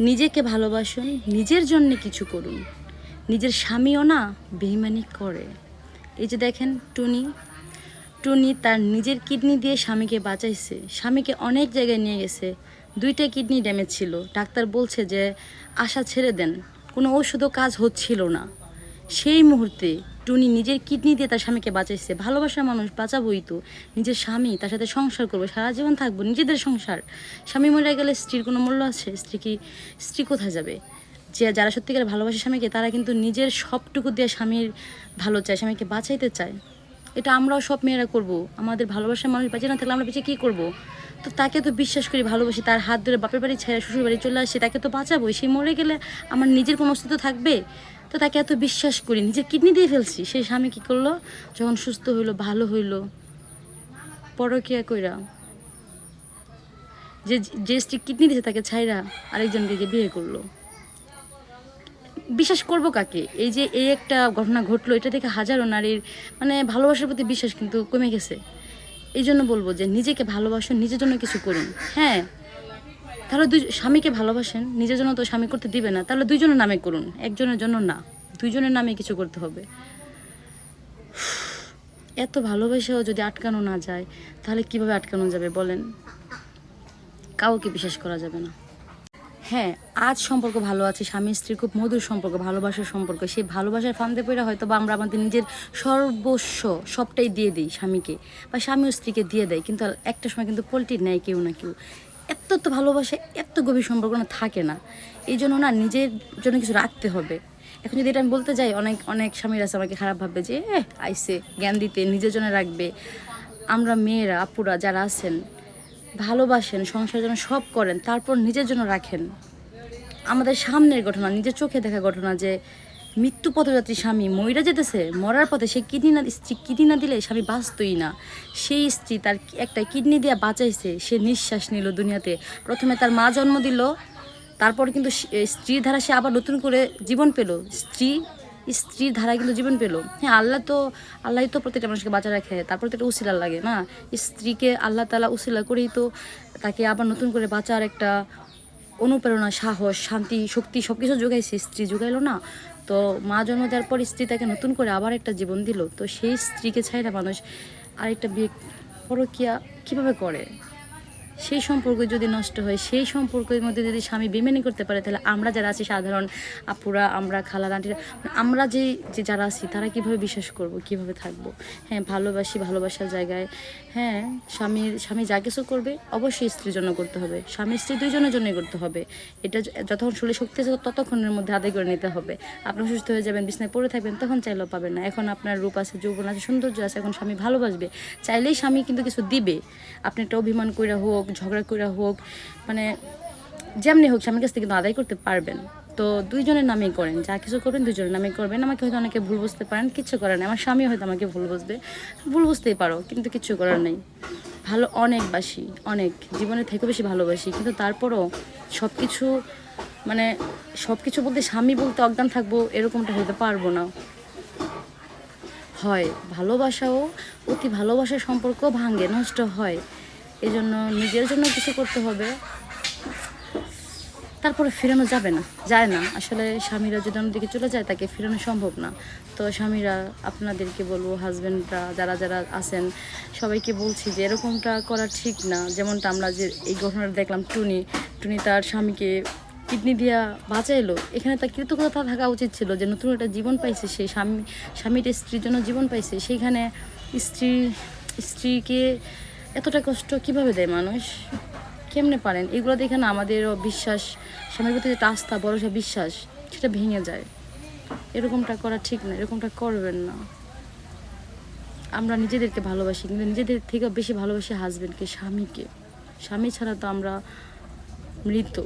নিজেকে ভালোবাসুন, নিজের জন্যে কিছু করুন। নিজের স্বামীও না বেইমানি করে। এই যে দেখেন টুনি টুনি তার নিজের কিডনি দিয়ে স্বামীকে বাঁচাইছে। স্বামীকে অনেক জায়গায় নিয়ে গেছে। দুইটা কিডনি ড্যামেজ ছিল। ডাক্তার বলছে যে, আশা ছেড়ে দেন। কোনো ওষুধও কাজ হচ্ছিল না। সেই মুহূর্তে টুনি নিজের কিডনি দিয়ে তার স্বামীকে বাঁচাইছে। ভালোবাসার মানুষ বাঁচাবই তো। নিজের স্বামী তার সাথে সংসার করব, সারা জীবন থাকব, নিজেদের সংসার। স্বামী মরে গেলে স্ত্রীর কোনো মূল্য আছে? স্ত্রী কি, স্ত্রী কোথায় যাবে? যে যারা সত্যিকার ভালোবাসে স্বামীকে, তারা কিন্তু নিজের সবটুকু দিয়ে স্বামীর ভালো চায়, স্বামীকে বাঁচাইতে চায়। এটা আমরাও সব মেয়েরা করব। আমাদের ভালোবাসার মানুষ বেঁচে না থাকলে আমরা বেঁচে কী করব? তো তাকে তো বিশ্বাস করি, ভালোবাসি, তার হাত ধরে বাপের বাড়ি ছেড়ে শ্বশুর বাড়ি চলে আসে, তাকে তো বাঁচাবো সে মরে গেলে আমার নিজের কোনো অস্তিত্ব থাকবে? তো তাকে এত বিশ্বাস করি, নিজের কিডনি দিয়ে ফেলছি। সেই স্বামী কী করল? যখন সুস্থ হইল, ভালো হইল, পরকিয়া কইরা যে যে স্ত্রী কিডনি দিয়েছে তাকে ছাইরা আরেকজনকে গিয়ে বিয়ে করল। বিশ্বাস করব কাকে? এই যে এই একটা ঘটনা ঘটলো, এটা থেকে হাজারো নারীর মানে ভালোবাসার প্রতি বিশ্বাস কিন্তু কমে গেছে। এই জন্য বলব যে নিজেকে ভালোবাসুন নিজের জন্য কিছু করুন। হ্যাঁ তাহলে দুই স্বামীকে ভালোবাসেন, নিজের জন্য তো স্বামী করতে দিবে না। তাহলে দুইজনের নামে করুন, একজনের জন্য না। দুইজনের নামে কিছু করতে হবে। এত ভালোবাসাও যদি আটকানো না যায়, তাহলে কীভাবে আটকানো যাবে বলেন? কাউকে বিশ্বাস করা যাবে না। হ্যাঁ আজ সম্পর্ক ভালো আছে, স্বামী স্ত্রী খুব মধুর সম্পর্ক, ভালোবাসার সম্পর্ক। সেই ভালোবাসার ফান্দে পড়ে হয়তো বা আমরা আমাদের নিজের সর্বস্ব সবটাই দিয়ে দিই স্বামীকে, বা স্বামী স্ত্রীকে দিয়ে দেয়। কিন্তু একটা সময় কিন্তু পোলট্রি নেয় কেউ না কেউ। এত তো ভালোবাসা, এত গভীর সম্পর্ক না থাকে না। এই জন্য না নিজের জন্য কিছু রাখতে হবে। এখন যদি এটা আমি বলতে যাই, অনেক অনেক স্বামীর আছে আমাকে খারাপ ভাববে যে আইসে, জ্ঞান দিতে, নিজের জন্য রাখবে। আমরা মেয়েরা, আপুরা যারা আছেন, ভালোবাসেন, সংসারের জন্য সব করেন, তারপর নিজের জন্য রাখেন। আমাদের সামনের ঘটনা, নিজের চোখে দেখা ঘটনা যে মৃত্যু পথযাত্রী স্বামী ময়রা যেতেছে, মরার পথে সে কিডনি না স্ত্রী কিডনি না দিলে স্বামী বাঁচতই না। সেই স্ত্রী তার একটা কিডনি দিয়ে বাঁচাইছে, সে নিঃশ্বাস নিল দুনিয়াতে। প্রথমে তার মা জন্ম দিল, তারপর কিন্তু সে- স্ত্রীর ধারা সে আবার নতুন করে জীবন পেল। স্ত্রী স্ত্রীর ধারা কিন্তু জীবন পেল। হ্যাঁ আল্লাহ তো আল্লাহ তো প্রত্যেকটা মানুষকে বাঁচা রাখে, তারপর তো একটা উসিলা লাগে না? স্ত্রীকে আল্লাহ তালা উসিলা করেই তো তাকে আবার নতুন করে বাঁচার একটা অনুপ্রেরণা, সাহস, শান্তি, শক্তি সব কিছু যোগাইছে স্ত্রী যোগাইলো না। তো মা জন্ম দেওয়ার পর স্ত্রী তাকে নতুন করে আবার একটা জীবন দিল। তো সেই স্ত্রীকে ছাইরা মানুষ আরেকটা বিয়ে পরকিয়া কীভাবে করে? সেই সম্পর্ক যদি নষ্ট হয়, সেই সম্পর্কের মধ্যে যদি স্বামী বেমেনি করতে পারে, তাহলে আমরা যারা আছি সাধারণ আপুরা, আমরা খালা আন্টিরা মানে আমরা যে যে যারা আছি, তারা কীভাবে বিশ্বাস করব, কীভাবে থাকব? হ্যাঁ ভালোবাসি ভালোবাসার জায়গায় হ্যাঁ স্বামীর স্বামী যা কিছু করবে, অবশ্যই স্ত্রীর জন্য করতে হবে। স্বামী স্ত্রী দুইজনের জন্যই করতে হবে। এটা যতক্ষণ শরীরে শক্তি আছে, ততক্ষণের মধ্যে আদায় করে নিতে হবে। আপনি সুস্থ হয়ে যাবেন, বিছনায় পড়ে থাকবেন, তখন চাইলেও পাবেন না। এখন আপনার রূপ আছে, যৌবন আছে, সৌন্দর্য আছে, এখন স্বামী ভালোবাসবে। চাইলেই স্বামী কিন্তু কিছু দিবে। আপনি একটা অভিমান কইরা হোক ঝগড়া কইরা হোক মানে যেমনি হোক, স্বামীর কাছ থেকে আদায় করতে পারবেন। তো দুইজনের নামেই করেন, যা কিছু করবেন দুজনের নামেই করবেন। আমাকে হয়তো অনেকে ভুল বুঝতে পারেন, কিচ্ছু করার নেই। আমার স্বামী হয়তো আমাকে ভুল বুঝবে। ভুল বুঝতেই পারো, কিন্তু কিচ্ছু করার নেই। ভালো অনেক বাসি, অনেক। জীবনের থেকে বেশি ভালোবাসি, কিন্তু তারপরও সব কিছু মানে সব কিছু বলতে স্বামী বলতে অজ্ঞান থাকব, এরকমটা হতে পারব না। হয়, ভালোবাসাও অতি ভালোবাসার সম্পর্ক ভাঙে, নষ্ট হয়। এই জন্য নিজের জন্য কিছু করতে হবে। তারপরে ফেরানো যাবে না, যায় না। আসলে স্বামীরা যদি অন্যদিকে চলে যায়, তাকে ফেরানো সম্ভব না। তো স্বামীরা আপনাদেরকে বলব হাজব্যান্ডরা যারা যারা আছেন, সবাইকে বলছি যে এরকমটা করা ঠিক না। যেমনটা আমরা যে এই ঘটনাটা দেখলাম টুনি টুনি তার স্বামীকে কিডনি দিয়া বাঁচাইলো। এখানে তার কৃতজ্ঞতা থাকা উচিত ছিল যে নতুন একটা জীবন পাইছে, সেই স্বামী স্বামীটা স্ত্রীর জন্য জীবন পাইছে। সেইখানে স্ত্রী, স্ত্রীকে এতটা কষ্ট কীভাবে দেয় মানুষ? কেমনে পারেন? এগুলো দেখে না আমাদেরও বিশ্বাস, স্বামীর প্রতি যেটা আস্থা, ভরসা, বিশ্বাস, সেটা ভেঙে যায়। এরকমটা করা ঠিক না, এরকমটা করবেন না। আমরা নিজেদেরকে ভালোবাসি, কিন্তু নিজেদের থেকেও বেশি ভালোবাসি হাজবেন্ডকে স্বামীকে। স্বামী ছাড়া তো আমরা মৃত।